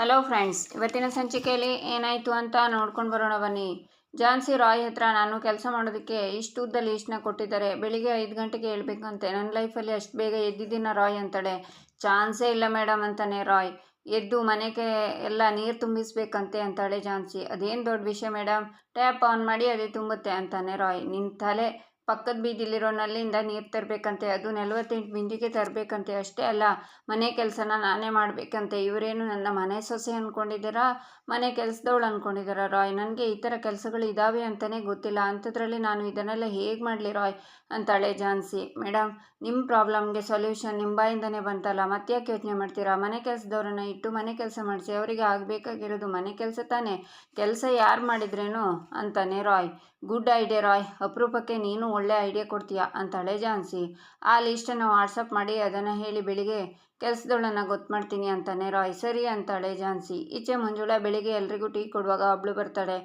Hello friends ಇವತ್ತಿನ ಸಂಚಿಕೆಯಲ್ಲಿ ಏನಾಯಿತು ಅಂತ ನೋಡ್ಕೊಂಡು ಬರೋಣ ಬನ್ನಿ. ಝಾನ್ಸಿ ರಾಯ್ ಹತ್ರ ನಾನು ಕೆಲಸ ಮಾಡೋದಕ್ಕೆ ಇಷ್ಟು ಉದ್ದ ಇಷ್ಟನ್ನ ಕೊಟ್ಟಿದ್ದಾರೆ. ಬೆಳಿಗ್ಗೆ ಐದು ಗಂಟೆಗೆ ಹೇಳ್ಬೇಕಂತೆ. ನನ್ನ ಲೈಫಲ್ಲಿ ಅಷ್ಟು ಬೇಗ ಎದ್ದಿದ್ದೀನ ರಾಯ್ ಅಂತಾಳೆ. ಚಾನ್ಸೇ ಇಲ್ಲ ಮೇಡಮ್ ಅಂತಾನೆ ರಾಯ್. ಎದ್ದು ಮನೆಗೆ ಎಲ್ಲ ನೀರು ತುಂಬಿಸ್ಬೇಕಂತೆ ಅಂತಾಳೆ ಝಾನ್ಸಿ ಅದೇನು ದೊಡ್ಡ ವಿಷಯ ಮೇಡಮ್ ಟ್ಯಾಪ್ ಆನ್ ಮಾಡಿ ಅದೇ ತುಂಬುತ್ತೆ ಅಂತಾನೆ ರಾಯ್. ನಿನ್ನ ತಲೆ ಪಕ್ಕದ ಬೀದಿಲಿರೋ ನಲ್ಲಿಂದ ನೀರು ತರಬೇಕಂತೆ, ಅದು ನಲವತ್ತೆಂಟು ಬಿಂದಿಗೆ ತರಬೇಕಂತೆ ಅಷ್ಟೇ ಅಲ್ಲ, ಮನೆ ಕೆಲಸನ ನಾನೇ ಮಾಡಬೇಕಂತೆ. ಇವರೇನು ನನ್ನ ಮನೆ ಸೊಸೆ ಅಂದ್ಕೊಂಡಿದ್ದೀರಾ ಮನೆ ಕೆಲಸದವಳು ಅಂದ್ಕೊಂಡಿದ್ದೀರಾ ರಾಯ್? ನನಗೆ ಈ ಥರ ಕೆಲಸಗಳು ಇದ್ದಾವೆ ಅಂತಲೇ ಗೊತ್ತಿಲ್ಲ. ಅಂಥದ್ರಲ್ಲಿ ನಾನು ಇದನ್ನೆಲ್ಲ ಹೇಗೆ ಮಾಡಲಿ ರಾಯ್? ಅಂತಾಳೆ ಝಾನ್ಸಿ ಮೇಡಮ್ ನಿಮ್ಮ ಪ್ರಾಬ್ಲಮ್ಗೆ ಸೊಲ್ಯೂಷನ್ ನಿಮ್ಮ ಬಾಯಿಂದನೇ ಬಂತಲ್ಲ ಮತ್ತೆ ಯಾಕೆ ಯೋಚನೆ ಮಾಡ್ತೀರಾ? ಮನೆ ಕೆಲಸದವ್ರನ್ನ ಇಟ್ಟು ಮನೆ ಕೆಲಸ ಮಾಡಿಸಿ, ಅವರಿಗೆ ಆಗಬೇಕಾಗಿರೋದು ಮನೆ ಕೆಲಸ ತಾನೇ. ಕೆಲಸ ಯಾರು ಮಾಡಿದ್ರೇನು? ಅಂತಾನೆ ರಾಯ್. Good idea Roy. ಅಪರೂಪಕ್ಕೆ ನೀನು ಒಳ್ಳೆ ಐಡಿಯಾ ಕೊಡ್ತೀಯಾ? ಅಂತಾಳೆ ಝಾನ್ಸಿ ಆ ಲಿಸ್ಟನ್ನು ವಾಟ್ಸಪ್ ಮಾಡಿ ಅದನ್ನು ಹೇಳಿ ಬೆಳಿಗ್ಗೆ, ಕೆಲಸದೊಳನ್ನು ಗೊತ್ತು ಮಾಡ್ತೀನಿ ಅಂತಾನೆ ರಾಯ್. ಸರಿ ಅಂತಾಳೆ ಝಾನ್ಸಿ ಈಚೆ ಮಂಜುಳಾ ಬೆಳಿಗ್ಗೆ ಎಲ್ರಿಗೂ ಟೀ ಕೊಡುವಾಗ ಒಬ್ಳು ಬರ್ತಾಳೆ.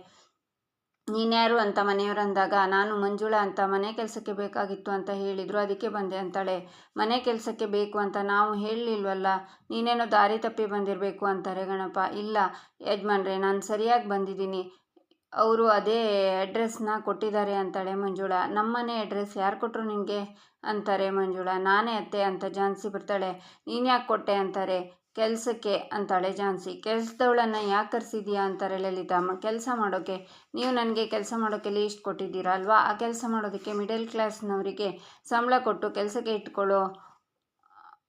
ನೀನ್ಯಾರು ಅಂತ ಮನೆಯವರು ಅಂದಾಗ, ನಾನು ಮಂಜುಳಾ ಅಂತ ಮನೆ ಕೆಲಸಕ್ಕೆ ಬೇಕಾಗಿತ್ತು ಅಂತ ಹೇಳಿದರು, ಅದಕ್ಕೆ ಬಂದೆ ಅಂತಾಳೆ. ಮನೆ ಕೆಲಸಕ್ಕೆ ಬೇಕು ಅಂತ ನಾವು ಹೇಳಲಿಲ್ವಲ್ಲ, ನೀನೇನೋ ದಾರಿ ತಪ್ಪಿ ಬಂದಿರಬೇಕು ಅಂತಾರೆ ಗಣಪ. ಇಲ್ಲ, ಯಜಮಾನ್ರೆ, ನಾನು ಸರಿಯಾಗಿ ಬಂದಿದ್ದೀನಿ. ಅವರು ಅದೇ ಅಡ್ರೆಸ್ನ ಕೊಟ್ಟಿದ್ದಾರೆ ಅಂತಾಳೆ ಮಂಜುಳಾ. ನಮ್ಮನೆ ಅಡ್ರೆಸ್ ಯಾರು ಕೊಟ್ಟರು ನಿಮಗೆ ಅಂತಾರೆ ಮಂಜುಳಾ. ನಾನೇ ಅತ್ತೆ ಅಂತ ಝಾನ್ಸಿ ಬರ್ತಾಳೆ ನೀನು ಯಾಕೆ ಕೊಟ್ಟೆ ಅಂತಾರೆ? ಕೆಲಸಕ್ಕೆ ಅಂತಾಳೆ ಝಾನ್ಸಿ ಕೆಲಸದವಳನ್ನು ಯಾಕೆ ಕರೆಸಿದೀಯಾ ಅಂತಾರೆ ಲಲಿತಾ. ಕೆಲಸ ಮಾಡೋಕ್ಕೆ ನೀವು ನನಗೆ ಕೆಲಸ ಮಾಡೋಕ್ಕೆ ಲೀಸ್ಟ್ ಕೊಟ್ಟಿದ್ದೀರಾ ಅಲ್ವಾ? ಆ ಕೆಲಸ ಮಾಡೋದಕ್ಕೆ ಮಿಡಲ್ ಕ್ಲಾಸ್ನವರಿಗೆ ಸಂಬಳ ಕೊಟ್ಟು ಕೆಲಸಕ್ಕೆ ಇಟ್ಕೊಳ್ಳೋ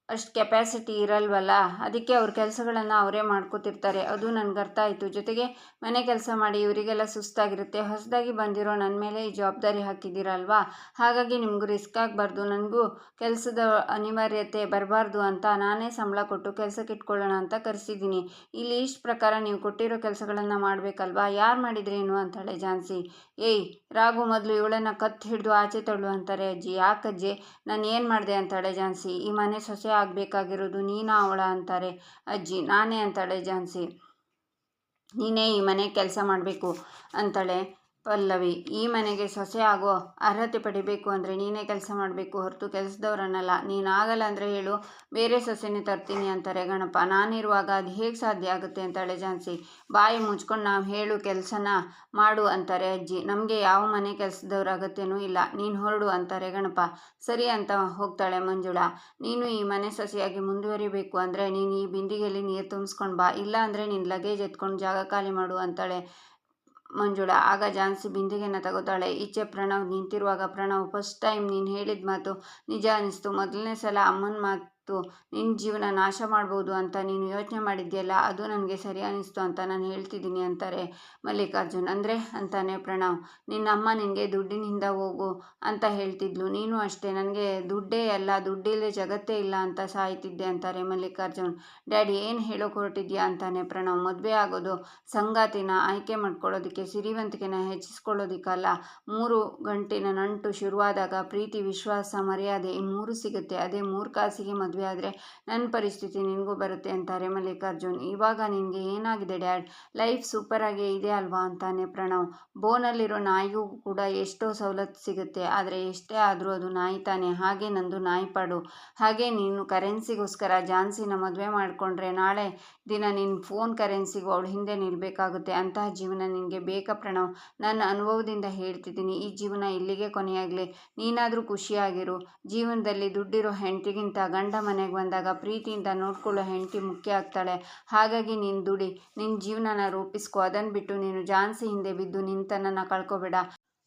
ಅಷ್ಟು ಕೆಪ್ಯಾಸಿಟಿ ಇರಲ್ವಲ್ಲ? ಅದಕ್ಕೆ ಅವ್ರ ಕೆಲಸಗಳನ್ನು ಅವರೇ ಮಾಡ್ಕೋತಿರ್ತಾರೆ. ಅದು ನನಗೆ ಅರ್ಥ ಆಯಿತು. ಜೊತೆಗೆ ಮನೆ ಕೆಲಸ ಮಾಡಿ ಇವರಿಗೆಲ್ಲ ಸುಸ್ತಾಗಿರುತ್ತೆ. ಹೊಸದಾಗಿ ಬಂದಿರೋ ನನ್ನ ಮೇಲೆ ಈ ಜವಾಬ್ದಾರಿ ಹಾಕಿದ್ದೀರಲ್ವಾ? ಹಾಗಾಗಿ ನಿಮಗೂ ರಿಸ್ಕ್ ಆಗಬಾರ್ದು. ನನಗೂ ಕೆಲಸದ ಅನಿವಾರ್ಯತೆ ಬರಬಾರ್ದು ಅಂತ ನಾನೇ ಸಂಬಳ ಕೊಟ್ಟು ಕೆಲಸಕ್ಕೆ ಇಟ್ಕೊಳ್ಳೋಣ ಅಂತ ಕರೆಸಿದ್ದೀನಿ. ಇಲ್ಲಿ ಇಷ್ಟು ಪ್ರಕಾರ ನೀವು ಕೊಟ್ಟಿರೋ ಕೆಲಸಗಳನ್ನು ಮಾಡಬೇಕಲ್ವಾ? ಯಾರು ಮಾಡಿದ್ರೇನು ಅಂತಾಳೆ ಝಾನ್ಸಿ. ಏಯ್, ರಾಘು ಮೊದಲು ಇವಳನ್ನು ಕತ್ತು ಹಿಡಿದು ಆಚೆ ತಳ್ಳು ಅಂತಾರೆ. ಅಜ್ಜಿ, ಯಾಕಜ್ಜಿ? ನಾನು ಏನು ಮಾಡಿದೆ ಅಂತಾಳೆ ಝಾನ್ಸಿ. ಈ ಮನೆ ಸೊಸೆ ಆಗಬೇಕಾಗಿರೋದು ನೀನಾ ಅವಳ ಅಂತಾರೆ. ಅಜ್ಜಿ ನಾನೇ ಅಂತಾಳೆ ಝಾನ್ಸಿ ನೀನೇ ಈ ಮನೆ ಕೆಲಸ ಮಾಡಬೇಕು ಅಂತಾಳೆ. ಪಲ್ಲವಿ, ಈ ಮನೆಗೆ ಸೊಸೆ ಆಗೋ ಅರ್ಹತೆ ಪಡಿಬೇಕು ಅಂದರೆ ನೀನೇ ಕೆಲಸ ಮಾಡಬೇಕು. ಹೊರತು ಕೆಲಸದವ್ರನ್ನಲ್ಲ. ನೀನು ಆಗಲ್ಲ ಅಂದರೆ ಹೇಳು, ಬೇರೆ ಸೊಸೆನೇ ತರ್ತೀನಿ ಅಂತಾರೆ ಗಣಪ. ನಾನಿರುವಾಗ ಅದು ಹೇಗೆ ಸಾಧ್ಯ ಆಗುತ್ತೆ ಅಂತಾಳೆ ಝಾನ್ಸಿ ಬಾಯಿ ಮುಚ್ಕೊಂಡು ನಾವು ಹೇಳು, ಕೆಲಸನ ಮಾಡು ಅಂತಾರೆ ಅಜ್ಜಿ. ನಮಗೆ ಯಾವ ಮನೆ ಕೆಲಸದವ್ರ ಅಗತ್ಯನೂ ಇಲ್ಲ. ನೀನು ಹೊರಡು ಅಂತಾರೆ ಗಣಪ. ಸರಿ ಅಂತ ಹೋಗ್ತಾಳೆ ಮಂಜುಳಾ. ನೀನು ಈ ಮನೆ ಸೊಸೆಯಾಗಿ ಮುಂದುವರಿಬೇಕು ಅಂದರೆ ನೀನು ಈ ಬಿಂದಿಗೆಯಲ್ಲಿ ನೀರು ತುಂಬಿಸ್ಕೊಂಡು ಬಾ. ಇಲ್ಲ ಅಂದರೆ ನೀನು ಲಗೇಜ್ ಎತ್ಕೊಂಡು ಜಾಗ ಖಾಲಿ ಮಾಡು ಅಂತಾಳೆ ಮಂಜುಳಾ, ಆಗ ಝಾನ್ಸಿ ಬಿಂದಿಗೆನ ತಗೋತಾಳೆ. ಈಚೆ ಪ್ರಣವ್ ನಿಂತಿರುವಾಗ ಪ್ರಣವ್, ಫಸ್ಟ್ ಟೈಮ್ ನೀನು ಹೇಳಿದ ಮಾತು ನಿಜ ಅನ್ನಿಸ್ತು ಮೊದಲನೇ ಸಲ ಅಮ್ಮನ ಮಾತು ನಿನ್ನ ಜೀವನ ನಾಶ ಮಾಡ್ಬೋದು ಅಂತ ನೀನು ಯೋಚನೆ ಮಾಡಿದ್ಯಲ್ಲ, ಅದು ನನಗೆ ಸರಿ ಅನ್ನಿಸ್ತು ಅಂತ ನಾನು ಹೇಳ್ತಿದ್ದೀನಿ ಅಂತಾರೆ ಮಲ್ಲಿಕಾರ್ಜುನ್. ಅಂದರೆ ಅಂತಾನೆ ಪ್ರಣವ್, ನಿನ್ನ ಅಮ್ಮ ನಿನಗೆ ದುಡ್ಡಿನಿಂದ ಹೋಗು ಅಂತ ಹೇಳ್ತಿದ್ಲು. ನೀನು ಅಷ್ಟೇ, ನನಗೆ ದುಡ್ಡೇ ಅಲ್ಲ, ದುಡ್ಡಿಲ್ಲದೆ ಜಗತ್ತೇ ಇಲ್ಲ ಅಂತ ಸಾಯ್ತಿದ್ದೆ ಅಂತಾರೆ ಮಲ್ಲಿಕಾರ್ಜುನ್. ಡ್ಯಾಡಿ, ಏನು ಹೇಳೋಕೆ ಹೊರಟಿದ್ಯಾ ಅಂತಾನೆ ಪ್ರಣವ್. ಮದುವೆ ಆಗೋದು ಸಂಗಾತಿನ ಆಯ್ಕೆ ಮಾಡ್ಕೊಳ್ಳೋದಕ್ಕೆ, ಸಿರಿವಂತಿಕೆನ ಹೆಚ್ಚಿಸ್ಕೊಳ್ಳೋದಿಕ್ಕಲ್ಲ. ಮೂರು ಗಂಟಿನ ನಂಟು ಶುರುವಾದಾಗ ಪ್ರೀತಿ, ವಿಶ್ವಾಸ, ಮರ್ಯಾದೆ ಈ ಮೂರು ಸಿಗುತ್ತೆ. ಅದೇ ಮೂರು ಕಾಸಿಗೆ ಮದುವೆ. ಮದುವೆ ಆದರೆ ನನ್ನ ಪರಿಸ್ಥಿತಿ ನಿನಗೂ ಬರುತ್ತೆ ಅಂತಾರೆ ಮಲ್ಲಿಕಾರ್ಜುನ್. ಇವಾಗ ನಿನಗೆ ಏನಾಗಿದೆ ಡ್ಯಾಡ್? ಲೈಫ್ ಸೂಪರಾಗೇ ಇದೆ ಅಲ್ವಾ ಅಂತಾನೆ ಪ್ರಣವ್. ಬೋನಲ್ಲಿರೋ ನಾಯಿಗೂ ಕೂಡ ಎಷ್ಟೋ ಸವಲತ್ತು ಸಿಗುತ್ತೆ, ಆದರೆ ಎಷ್ಟೇ ಆದರೂ ಅದು ನಾಯಿ ತಾನೆ. ಹಾಗೆ ನಂದು ನಾಯಿ ಪಾಡು. ಹಾಗೆ ನೀನು ಕರೆನ್ಸಿಗೋಸ್ಕರ ಜಾನ್ಸಿನ ಮದುವೆ ಮಾಡಿಕೊಂಡ್ರೆ ನಾಳೆ ದಿನ ನಿನ್ನ ಫೋನ್ ಕರೆನ್ಸಿಗೂ ಅವಳು ಹಿಂದೆ ನಿಲ್ಲಬೇಕಾಗುತ್ತೆ ಅಂತಹ ಜೀವನ ನಿನಗೆ ಬೇಕಾ ಪ್ರಣವ್? ನನ್ನ ಅನುಭವದಿಂದ ಹೇಳ್ತಿದ್ದೀನಿ, ಈ ಜೀವನ ಇಲ್ಲಿಗೆ ಕೊನೆಯಾಗಲಿ. ನೀನಾದರೂ ಖುಷಿಯಾಗಿರು. ಜೀವನದಲ್ಲಿ ದುಡ್ಡಿರೋ ಹೆಂಡತಿಗಿಂತ ಗಂಡ ಮನೆಗೆ ಬಂದಾಗ ಪ್ರೀತಿಯಿಂದ ನೋಡ್ಕೊಳ್ಳೋ ಹೆಂಡತಿ ಮುಖ್ಯ ಆಗ್ತಾಳೆ. ಹಾಗಾಗಿ ನೀನು ದುಡಿ ನಿನ್ನ ಜೀವನನ ರೂಪಿಸ್ಕೊ. ಅದನ್ನು ಬಿಟ್ಟು ನೀನು ಝಾನ್ಸಿ ಹಿಂದೆ ಬಿದ್ದು ನಿಂತನನ್ನು ಕಳ್ಕೊಬೇಡ.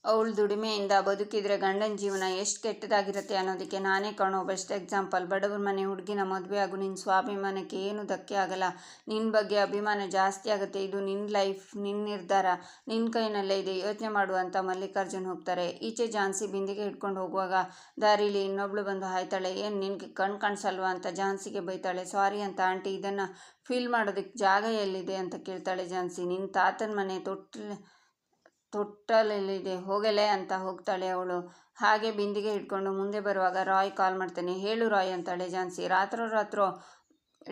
ಅವಳು ದುಡಿಮೆಯಿಂದ ಬದುಕಿದರೆ ಗಂಡನ ಜೀವನ ಎಷ್ಟು ಕೆಟ್ಟದಾಗಿರುತ್ತೆ ಅನ್ನೋದಕ್ಕೆ ನಾನೇ ಕಾಣೋ ಬೆಸ್ಟ್ ಎಕ್ಸಾಂಪಲ್ ಬಡವ್ರ ಮನೆ, ಹುಡುಗಿನ ಮದುವೆ ಆಗು ನಿನ್ನ ಸ್ವಾಭಿಮಾನಕ್ಕೆ ಏನು ಧಕ್ಕೆ ಆಗಲ್ಲ. ನಿನ್ನ ಬಗ್ಗೆ ಅಭಿಮಾನ ಜಾಸ್ತಿ ಆಗುತ್ತೆ. ಇದು ನಿನ್ನ ಲೈಫ್ ನಿನ್ನ ನಿರ್ಧಾರ. ನಿನ್ನ ಕೈನಲ್ಲೇ ಇದೆ. ಯೋಚನೆ ಮಾಡುವಂಥ ಮಲ್ಲಿಕಾರ್ಜುನ್ ಹೋಗ್ತಾರೆ. ಈಚೆ ಜಾನ್ಸಿ ಬಿಂದಿಗೆ ಹಿಡ್ಕೊಂಡು ಹೋಗುವಾಗ, ದಾರಿಲಿ ಇನ್ನೊಬ್ಳು ಬಂದು ಹಾಯ್ತಾಳೆ. ಏನು ನಿನಗೆ ಕಣ್ ಕಾಣಿಸಲ್ವಾ ಅಂತ ಜಾನ್ಸಿಗೆ ಬೈತಾಳೆ. ಸಾರಿ ಅಂತ ಆಂಟಿ, ಇದನ್ನು ಫೀಲ್ ಮಾಡೋದಕ್ಕೆ ಜಾಗ ಎಲ್ಲಿದೆ? ಅಂತ ಕೇಳ್ತಾಳೆ ಜಾನ್ಸಿ. ನಿನ್ನ ತಾತನ ಮನೆ ತೊಟ್ಟು ತೊಟ್ಟಲಲ್ಲಿದೆ, ಹೋಗಲೇ ಅಂತ ಹೋಗ್ತಾಳೆ ಅವಳು. ಹಾಗೆ ಬಿಂದಿಗೆ ಹಿಡ್ಕೊಂಡು ಮುಂದೆ ಬರುವಾಗ ರಾಯ್ ಕಾಲ್ ಮಾಡ್ತಾನೆ, ಹೇಳು ರಾಯ್ ಅಂತಾಳೆ ಝಾನ್ಸಿ ರಾತ್ರೋ ರಾತ್ರೋ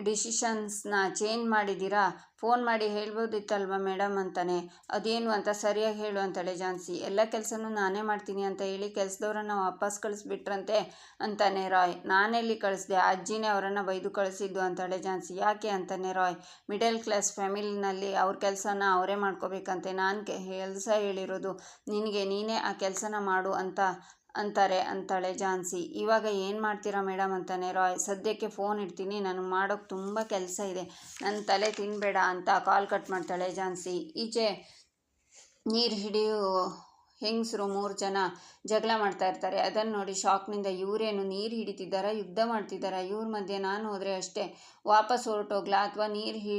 ಡಿಸಿಷನ್ಸ್ನ ಚೇಂಜ್ ಮಾಡಿದ್ದೀರಾ? ಫೋನ್ ಮಾಡಿ ಹೇಳ್ಬೋದಿತ್ತಲ್ವ ಮೇಡಮ್ ಅಂತಾನೆ. ಅದೇನು ಅಂತ ಸರಿಯಾಗಿ ಹೇಳು ಅಂತಾಳೆ ಜಾನ್ಸಿ ಎಲ್ಲ ಕೆಲಸನೂ ನಾನೇ ಮಾಡ್ತೀನಿ ಅಂತ ಹೇಳಿ ಕೆಲಸದವ್ರನ್ನ ವಾಪಸ್ ಕಳಿಸ್ಬಿಟ್ರಂತೆ ಅಂತಾನೆ ರಾಯ್. ನಾನೆಲ್ಲಿ ಕಳಿಸಿದೆ? ಅಜ್ಜಿನೇ ಅವರನ್ನು ಬೈದು ಕಳಿಸಿದ್ದು ಅಂತಾಳೆ ಜಾನ್ಸಿ ಯಾಕೆ ಅಂತಾನೆ ರಾಯ್? ಮಿಡಲ್ ಕ್ಲಾಸ್ ಫ್ಯಾಮಿಲಿನಲ್ಲಿ ಅವ್ರ ಕೆಲಸನ ಅವರೇ ಮಾಡ್ಕೋಬೇಕಂತೆ. ನಾನು ಕೆಲಸ ಹೇಳಿರೋದು. ನಿನಗೆ ನೀನೇ ಆ ಕೆಲಸನ ಮಾಡು ಅಂತ ಅಂತಾರೆ ಅಂತಾಳೆ ಝಾನ್ಸಿ ಇವಾಗ ಏನು ಮಾಡ್ತೀರಾ ಮೇಡಮ್ ಅಂತಾನೆ ರಾಯ್. ಸದ್ಯಕ್ಕೆ ಫೋನ್ ಇಡ್ತೀನಿ. ನನಗೆ ಮಾಡೋಕ್ಕೆ ತುಂಬ ಕೆಲಸ ಇದೆ. ನನ್ನ ತಲೆ ತಿನ್ನಬೇಡ ಅಂತ ಕಾಲ್ ಕಟ್ ಮಾಡ್ತಾಳೆ ಝಾನ್ಸಿ ಈಚೆ ನೀರು ಹಿಡಿಯೋ ಹೆಂಗಸರು ಮೂರು ಜನ ಜಗಳ ಮಾಡ್ತಾ ಇರ್ತಾರೆ. ಅದನ್ನು ನೋಡಿ ಶಾಕ್ನಿಂದ ಇವರೇನು ನೀರು ಹಿಡಿತಿದ್ದಾರಾ, ಯುದ್ಧ ಮಾಡ್ತಿದ್ದಾರಾ? ಇವ್ರ ಮಧ್ಯೆ ನಾನು ಹೋದರೆ ಅಷ್ಟೇ. ವಾಪಸ್ ಹೊರಟೋಗ್ಲಾ? ಅಥವಾ ನೀರು ಹಿ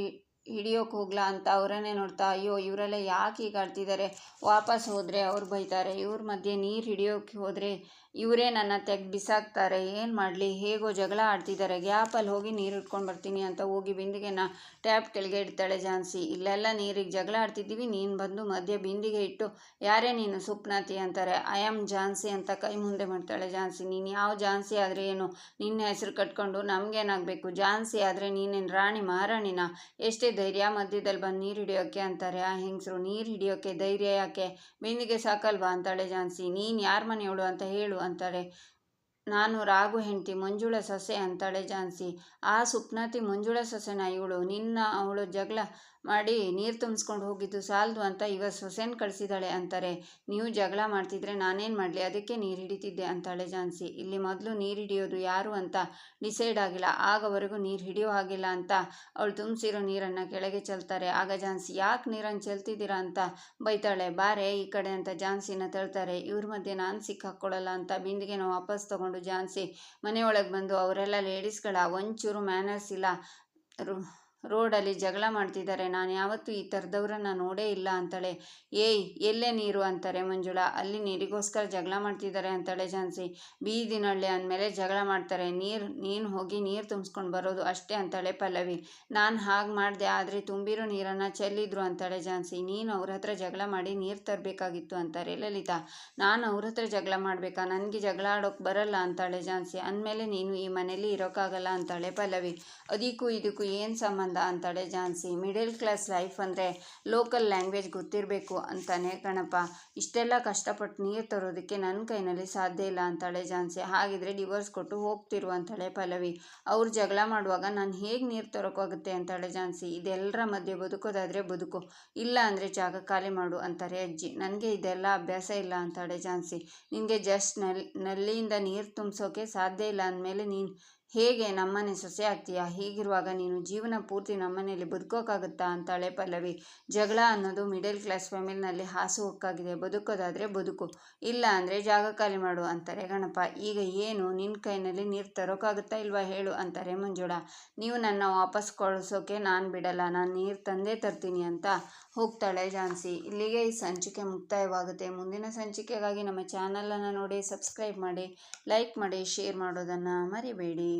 ಹಿಡಿಯೋಕೆ ಹೋಗ್ಲಾ ಅಂತ ಅವರನ್ನೇ ನೋಡ್ತಾ, ಅಯ್ಯೋ ಇವರೆಲ್ಲ ಯಾಕೆ ಹೀಗಾಡ್ತಿದ್ದಾರೆ ವಾಪಸ್ ಹೋದರೆ ಅವ್ರು ಬೈತಾರೆ, ಇವ್ರ ಮಧ್ಯೆ ನೀರು ಹಿಡಿಯೋಕೆ ಹೋದರೆ ಇವರೇ ನನ್ನ ತೆಗ್ದು ಬಿಸಾಕ್ತಾರೆ, ಏನು ಮಾಡಲಿ? ಹೇಗೋ ಜಗಳ ಆಡ್ತಿದ್ದಾರೆ. ಗ್ಯಾಪಲ್ಲಿ ಹೋಗಿ ನೀರು ಇಟ್ಕೊಂಡು ಬರ್ತೀನಿ ಅಂತ ಹೋಗಿ ಬಿಂದಿಗೆನ ಟ್ಯಾಪ್ ಕೆಳಗೆ ಇಡ್ತಾಳೆ ಝಾನ್ಸಿ. ಇಲ್ಲೆಲ್ಲ ನೀರಿಗೆ ಜಗಳ ಆಡ್ತಿದ್ದೀವಿ, ನೀನು ಬಂದು ಮಧ್ಯೆ ಬಿಂದಿಗೆ ಇಟ್ಟು ಯಾರೇ ನೀನು ಸುಪ್ನಾತಿ ಅಂತಾರೆ, ಐ ಆಮ್ ಝಾನ್ಸಿ ಅಂತ ಕೈ ಮುಂದೆ ಮಾಡ್ತಾಳೆ ಝಾನ್ಸಿ. ನೀನು ಯಾವ ಝಾನ್ಸಿ ಆದರೆ ಏನು? ನಿನ್ನ ಹೆಸರು ಕಟ್ಕೊಂಡು ನಮಗೇನಾಗಬೇಕು? ಝಾನ್ಸಿ ಆದರೆ ನೀನೇನು ರಾಣಿ ಮಹಾರಾಣಿನ? ಎಷ್ಟೇ ಧೈರ್ಯ ಮಧ್ಯದಲ್ಲಿ ಬಂದು ನೀರು ಹಿಡಿಯೋಕ್ಕೆ ಅಂತಾರೆ. ಆ ಹೆಂಗಸರು ನೀರು ಹಿಡಿಯೋಕ್ಕೆ ಧೈರ್ಯ ಯಾಕೆ? ಬಿಂದಿಗೆ ಸಾಕಲ್ವಾ? ಅಂತಾಳೆ ಝಾನ್ಸಿ. ನೀನು ಯಾರ ಮನೆಯವಳು ಅಂತ ಹೇಳು. ಅಂತಾಳೆ ನಾನು ರಾಗು ಹೆಂಡತಿ, ಮಂಜುಳ ಸೊಸೆ ಅಂತಾಳೆ ಝಾನ್ಸಿ ಆ ಸುಪ್ನಾತಿ, ಮಂಜುಳ ಸೊಸೆನ ಇವಳು, ನಿನ್ನ ಅವಳು ಜಗಳ ಮಾಡಿ ನೀರು ತುಂಬಿಸ್ಕೊಂಡು ಹೋಗಿದ್ದು ಸಾಲದು ಅಂತ ಇವ ಸೊಸೆನ ಕಳಿಸಿದಾಳೆ ಅಂತಾರೆ. ನೀವು ಜಗಳ ಮಾಡ್ತಿದ್ರೆ ನಾನೇನು ಮಾಡಲಿ? ಅದಕ್ಕೆ ನೀರು ಹಿಡಿತಿದ್ದೆ ಅಂತಾಳೆ ಝಾನ್ಸಿ ಇಲ್ಲಿ ಮೊದಲು ನೀರು ಹಿಡಿಯೋದು ಯಾರು ಅಂತ ಡಿಸೈಡ್ ಆಗಿಲ್ಲ. ಆಗವರೆಗೂ ನೀರು ಹಿಡಿಯೋ ಹಾಗಿಲ್ಲ ಅಂತ ಅವಳು ತುಂಬಿಸಿರೋ ನೀರನ್ನು ಕೆಳಗೆ ಚೆಲ್ತಾರೆ. ಆಗ ಝಾನ್ಸಿ ಯಾಕೆ ನೀರನ್ನು ಚೆಲ್ತಿದ್ದೀರಾ ಅಂತ ಬೈತಾಳೆ. ಬಾರೆ, ಈ ಕಡೆ ಅಂತ ಝಾನ್ಸಿನ ತಳ್ತಾರೆ. ಇವ್ರ ಮಧ್ಯೆ ನಾನು ಸಿಕ್ಕಾಕ್ಕೊಡಲ್ಲ ಅಂತ ಬಿಂದಿಗೆನ ವಾಪಸ್ ತಗೊಂಡು ಝಾನ್ಸಿ ಮನೆಯೊಳಗೆ ಬಂದು ಅವರೆಲ್ಲ ಲೇಡೀಸ್ಗಳ ಒಂಚೂರು ಮ್ಯಾನರ್ಸ್ ಇಲ್ಲ. ರೋಡಲ್ಲಿ ಜಗಳ ಮಾಡ್ತಿದ್ದಾರೆ. ನಾನು ಯಾವತ್ತೂ ಈ ಥರದವ್ರನ್ನ ನೋಡೇ ಇಲ್ಲ ಅಂತಾಳೆ. ಏಯ್, ಎಲ್ಲೇ ನೀರು ಅಂತಾರೆ ಮಂಜುಳಾ. ಅಲ್ಲಿ ನೀರಿಗೋಸ್ಕರ ಜಗಳ ಮಾಡ್ತಿದ್ದಾರೆ ಅಂತಾಳೆ ಝಾನ್ಸಿ. ಬೀದಿನಳ್ಳಿ ಅಂದಮೇಲೆ ಜಗಳ ಮಾಡ್ತಾರೆ. ನೀರು, ನೀನು ಹೋಗಿ ನೀರು ತುಂಬಿಸ್ಕೊಂಡು ಬರೋದು ಅಷ್ಟೇ ಅಂತಾಳೆ ಪಲ್ಲವಿ. ನಾನು ಹಾಗೆ ಮಾಡಿದೆ ಆದರೆ ತುಂಬಿರೋ ನೀರನ್ನು ಚೆಲ್ಲಿದ್ರು ಅಂತಾಳೆ ಝಾನ್ಸಿ. ನೀನು ಅವ್ರ ಹತ್ರ ಜಗಳ ಮಾಡಿ ನೀರು ತರಬೇಕಾಗಿತ್ತು ಅಂತಾರೆ ಲಲಿತಾ. ನಾನು ಅವ್ರ ಹತ್ರ ಜಗಳ ಮಾಡಬೇಕಾ? ನನಗೆ ಜಗಳ ಆಡೋಕೆ ಬರಲ್ಲ ಅಂತಾಳೆ ಝಾನ್ಸಿ. ಅಂದಮೇಲೆ ನೀನು ಈ ಮನೇಲಿ ಇರೋಕ್ಕಾಗಲ್ಲ ಅಂತಾಳೆ ಪಲ್ಲವಿ. ಅದಕ್ಕೂ ಇದಕ್ಕೂ ಏನು ಸಂಬಂಧ? ಅಂತಾಳೆ ಝಾನ್ಸಿ ಮಿಡಲ್ ಕ್ಲಾಸ್ ಲೈಫ್ ಅಂದರೆ ಲೋಕಲ್ ಲ್ಯಾಂಗ್ವೇಜ್ ಗೊತ್ತಿರಬೇಕು ಅಂತಾನೆ ಕಣಪ್ಪ. ಇಷ್ಟೆಲ್ಲ ಕಷ್ಟಪಟ್ಟು ನೀರು ತರೋದಕ್ಕೆ ನನ್ನ ಕೈನಲ್ಲಿ ಸಾಧ್ಯ ಇಲ್ಲ ಅಂತಾಳೆ ಝಾನ್ಸಿ ಹಾಗಿದ್ರೆ ಡಿವೋರ್ಸ್ ಕೊಟ್ಟು ಹೋಗ್ತಿರು ಅಂತಾಳೆ ಪಲ್ಲವಿ. ಅವ್ರು ಜಗಳ ಮಾಡುವಾಗ ನಾನು ಹೇಗೆ ನೀರು ತರೋಕ್ಕಾಗುತ್ತೆ ಅಂತಾಳೆ ಝಾನ್ಸಿ ಇದೆಲ್ಲರ ಮಧ್ಯೆ ಬದುಕೋದಾದರೆ ಬದುಕು. ಇಲ್ಲ ಅಂದರೆ ಜಾಗ ಖಾಲಿ ಮಾಡು ಅಂತಾರೆ ಅಜ್ಜಿ. ನನಗೆ ಇದೆಲ್ಲ ಅಭ್ಯಾಸ ಇಲ್ಲ ಅಂತಾಳೆ ಝಾನ್ಸಿ ನಿನಗೆ ಜಸ್ಟ್ನಲ್ಲಿ ನಲ್ಲಿಯಿಂದ ನೀರು ತುಂಬಿಸೋಕೆ ಸಾಧ್ಯ ಇಲ್ಲ ಅಂದಮೇಲೆ ನೀನು ಹೇಗೆ ನಮ್ಮನೆ ಸೊಸೆ ಆಗ್ತೀಯಾ ಹೀಗಿರುವಾಗ ನೀನು ಜೀವನ ಪೂರ್ತಿ ನಮ್ಮನೆಯಲ್ಲಿ ಬದುಕೋಕ್ಕಾಗುತ್ತಾ ಅಂತಾಳೆ ಪಲ್ಲವಿ. ಜಗಳ ಅನ್ನೋದು ಮಿಡಲ್ ಕ್ಲಾಸ್ ಫ್ಯಾಮಿಲಿನಲ್ಲಿ ಹಾಸು ಹೊಕ್ಕಾಗಿದೆ. ಬದುಕೋದಾದರೆ ಬದುಕು. ಇಲ್ಲ ಅಂದರೆ ಜಾಗ ಖಾಲಿ ಮಾಡು, ಅಂತಾರೆ ಗಣಪ. ಈಗ ಏನು? ನಿನ್ನ ಕೈನಲ್ಲಿ ನೀರು ತರೋಕ್ಕಾಗುತ್ತಾ ಇಲ್ವಾ ಹೇಳು, ಅಂತಾರೆ ಮಂಜುಳ. ನೀವು ನನ್ನ ವಾಪಸ್ ಕಳಿಸೋಕೆ ನಾನು ಬಿಡಲ್ಲ. ನಾನು ನೀರು ತಂದೇ ತರ್ತೀನಿ ಅಂತ ಹೋಗ್ತಾಳೆ ಝಾನ್ಸಿ. ಇಲ್ಲಿಗೆ ಈ ಸಂಚಿಕೆ ಮುಕ್ತಾಯವಾಗುತ್ತೆ. ಮುಂದಿನ ಸಂಚಿಕೆಗಾಗಿ ನಮ್ಮ ಚಾನಲನ್ನು ನೋಡಿ ಸಬ್ಸ್ಕ್ರೈಬ್ ಮಾಡಿ ಲೈಕ್ ಮಾಡಿ ಶೇರ್ ಮಾಡೋದನ್ನು ಮರಿಬೇಡಿ.